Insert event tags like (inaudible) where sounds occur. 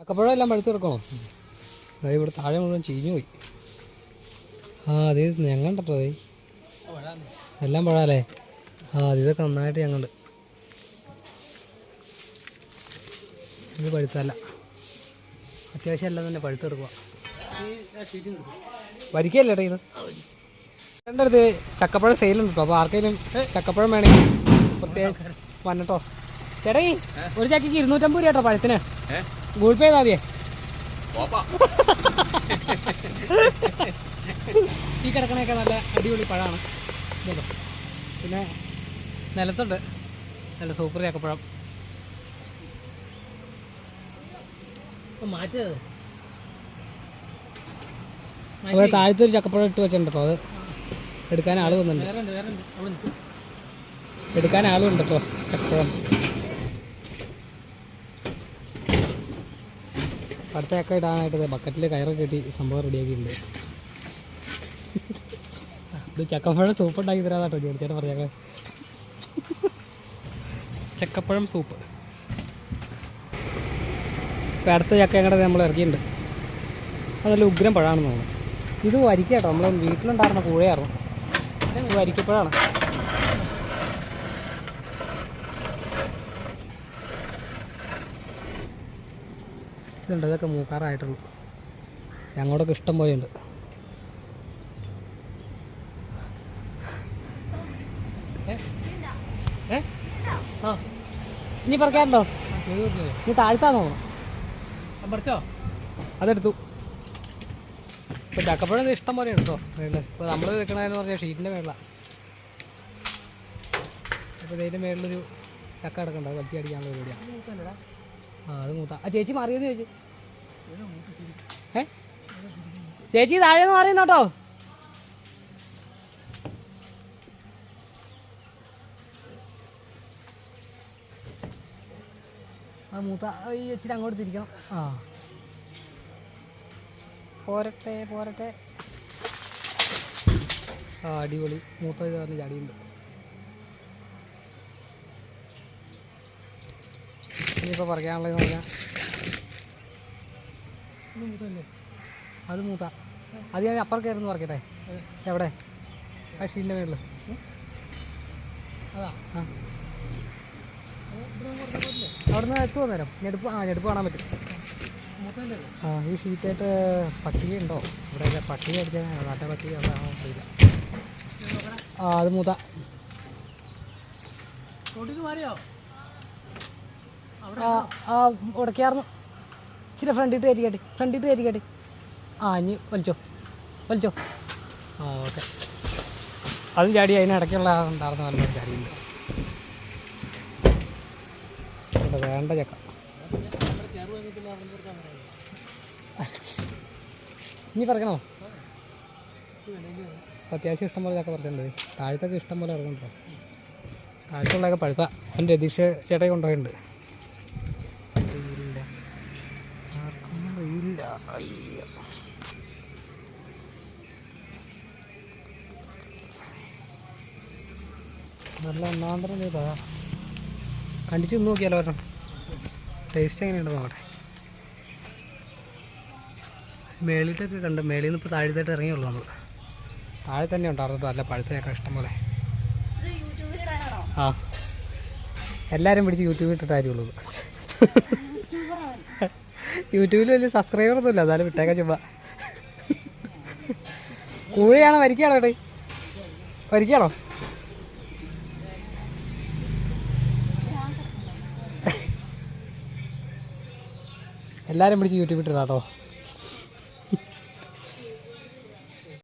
ചക്കപ്പഴം എല്ലാം പഴുത്ത് കിടക്കണോ അതായത് ഇവിടെ താഴെ മുഴുവൻ ചീഞ്ഞു പോയി. ആ അതെ ഞങ്ങണ്ടോ അതേ എല്ലാം പഴാലേ ആ ഇതൊക്കെ നന്നായിട്ട് ഞങ്ങൾ ഇത് പഴുത്തല്ല അത്യാവശ്യം എല്ലാം തന്നെ പഴുത്ത് കിടക്കുക വരിക്കല്ലേ ഏട്ടാ ഇത്? എന്റെ അടുത്ത് ചക്കപ്പഴം സെയിലുണ്ട് കേട്ടോ അപ്പോൾ ആർക്കെങ്കിലും ചക്കപ്പഴം വേണമെങ്കിൽ പ്രത്യേകം വന്നിട്ടോ. ചേട്ടാ ഒരു ചക്കയ്ക്ക് ഇരുന്നൂറ്റമ്പത് രൂപ കേട്ടോ പഴത്തിന്. ഗൂഗിൾ പേ ചെയ്താൽ മതിയേ (laughs) ഈ കിടക്കണയൊക്കെ നല്ല അടിപൊളി പഴമാണ്. ഇതല്ലോ പിന്നെ നിലത്തുണ്ട്. നല്ല സൂപ്പർ ചക്കപ്പഴം. മാറ്റത് താഴത്തെ ഒരു ചക്കപ്പഴം ഇട്ട് വെച്ചിട്ടുണ്ട് കേട്ടോ അത് എടുക്കാൻ ആൾ വന്നിട്ടുണ്ട്. എടുക്കാൻ ആളുണ്ട് കേട്ടോ ചക്കപ്പഴം. അടുത്ത ഇടാനായിട്ട് ബക്കറ്റിൽ കയറൊക്കെ കെട്ടി സംഭവം റെഡിയാക്കിയിട്ടുണ്ട് ഇത് ചക്കപ്പഴം സൂപ്പ് ഉണ്ടാക്കി തരാതാട്ടോ ജോലിച്ചേട്ടൻ പറഞ്ഞേക്കെ ചക്കപ്പഴം സൂപ്പ് ഇപ്പം അടുത്ത ചക്ക ഞങ്ങളുടെ നമ്മൾ ഇറക്കിയിട്ടുണ്ട്. അതല്ല ഉഗ്രം പഴമാണെന്ന് തോന്നുന്നു. ഇത് വരിക്കാട്ടോ നമ്മൾ വീട്ടിലുണ്ടായിരുന്ന കൂഴയായിരുന്നു വരിക്കപ്പഴമാണ് ഇതുണ്ട് ഇതൊക്കെ മൂക്കാറായിട്ടുള്ളൂ. ഞങ്ങളോടൊക്കെ ഇഷ്ടം പോലെ ഉണ്ട്. ഏ? ആ. ഇനി പറിക്കാറുണ്ടോ? നീ താഴ്ത്താന്നോ പറിച്ചോ? അതെടുത്തു. ഇപ്പോൾ ചക്കപ്പഴം ഇഷ്ടം പോലെ എടുത്തോ ഇപ്പൊ നമ്മൾ വെക്കണമെന്ന് പറഞ്ഞാൽ ഷീറ്റിന്റെ മേളിലാണ് അപ്പോൾ ഇതിന്റെ മേളിലൊരു ചക്ക കിടക്കണ്ട വലിച്ചടിക്കാനുള്ള പരിപാടിയാണ് ആ അത് മൂത്ത. ആ ചേച്ചി മാറിയെന്ന് ചോദിച്ചു. ഏ? ചേച്ചി താഴെ നിന്ന് മാറിയെന്നോട്ടോ ആ മൂത്ത ഈ ചേച്ചി അങ്ങോട്ട് തിരിക്കണം. ആ. പോരട്ടെ പോരട്ടെ. ആ അടിപൊളി. മൂത്ത ഇത് പറഞ്ഞ് ചാടിയുണ്ട് ഇനിയിപ്പോൾ പറയാനുള്ളതെന്ന് പറഞ്ഞാൽ അത് മൂത്ത. അത് ഞാൻ അപ്പുറം കയറുന്നു പറക്കട്ടെ? എവിടെ? ആ ഷീന്റെ മേളിൽ അതാ. ആ. അവിടുന്ന് എത്തുമോ നേരം ഞെടുപ്പ് ആ ഞെടുപ്പ് കാണാൻ പറ്റും. ആ ഈ ഷീറ്റായിട്ട് പട്ടിക ഉണ്ടോ? ഇവിടെ പട്ടിക അടിച്ചാൽ നാട്ടെ പട്ടിക അവിടെ അറിയില്ല. ആ അത് മൂത്ത. മാറിയോ? ആ ഇച്ചിരി ഫ്രണ്ടിട്ട് കയറ്റിക്കാട്ടി ഫ്രണ്ടിട്ട് കയറ്റിക്കാട്ടി ആ ഇനി വലിച്ചോ. വലിച്ചോ. ആ ഓക്കെ. അതും ചാടി അതിനിടയ്ക്കുള്ള നല്ലൊരു ചാടിയുണ്ട് ഇവിടെ വേണ്ട ചക്ക. ഇനി പറക്കണോ? അത്യാവശ്യം ഇഷ്ടം പോലെ ചക്ക പറിച്ചിട്ടുണ്ട്. താഴത്തൊക്കെ ഇഷ്ടം പോലെ ഇറങ്ങുന്നുണ്ടോ. താഴത്തുള്ളതൊക്കെ പഴുത്ത. അവൻ രതീഷ് ചേട്ടയെ കൊണ്ടുപോയിട്ടുണ്ട്. അയ്യോ നല്ല ഒന്നാന്തരം ചെയ്താ കണ്ടിച്ച് നോക്കിയാലോ ഒരെണ്ണം. ടേസ്റ്റ് എങ്ങനെയുണ്ട് നോക്കട്ടെ. മേളിട്ടൊക്കെ കണ്ട് മേളിൽ നിന്ന് ഇപ്പോൾ താഴത്തായിട്ട് ഇറങ്ങിയുള്ളൂ നമ്മൾ താഴെ തന്നെ ഉണ്ടായിരുന്നു. നല്ല പഴുത്തയൊക്കെ ഇഷ്ടം പോലെ. ആ. എല്ലാവരും പിടിച്ച് യൂട്യൂബിൽ ഇട്ടിട്ടായിരിക്കുള്ളൂ യൂട്യൂബിൽ വലിയ സബ്സ്ക്രൈബർ ഒന്നുമില്ല. എന്നാലും വിട്ടേക്കാൻ ചുമ്മാ. കൂഴിയാണോ വരിക്കണോ ഏട്ടേ വരിക്കണോ എല്ലാവരും പിടിച്ച് യൂട്യൂബിൽ